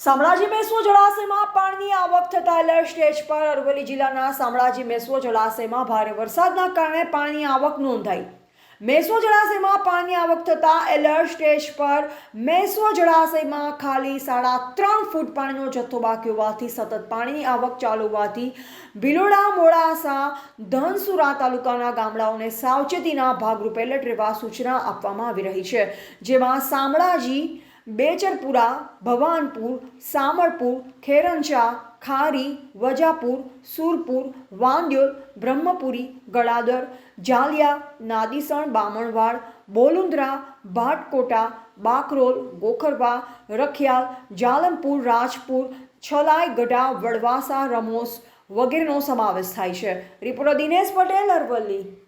શામળાજી મેસવો જળાશયમાં પાણીની આવક થતા એલર્ટ સ્ટેજ પર અરવલ્લી જિલ્લાના શામળાજી મેસવો જળાશયમાં ભારે વરસાદના કારણે પાણીની આવક નોંધાઈ. મેસવો જળાશયમાં પાણીની આવક થતાં એલર્ટ સ્ટેજ પર મેસવો જળાશયમાં ખાલી સાડા ત્રણ ફૂટ પાણીનો જથ્થો બાકી હોવાથી સતત પાણીની આવક ચાલુ હોવાથી ભિલોડા, મોડાસા, ધનસુરા તાલુકાના ગામડાઓને સાવચેતીના ભાગરૂપે એલર્ટ રહેવા સૂચના આપવામાં આવી રહી છે. જેમાં શામળાજી બેચરપુરા, ભવાનપુર સામળપુર ખેરંચા, ખારી, વજાપુર, સુરપુર, વાંદ્યોલ, બ્રહ્મપુરી, ગળાદર, જાલિયા, નાદીસણ, બામણવાડ, બોલુંદ્રા, ભાટકોટા, બાકરોલ, ગોખરવા, રખિયાલ, જાલમપુર, રાજપુર છલાઈ ગઢા વડવાસા, રમોસ વગેરેનો સમાવેશ થાય છે. રિપોર્ટર દિનેશ પટેલ અરવલ્લી.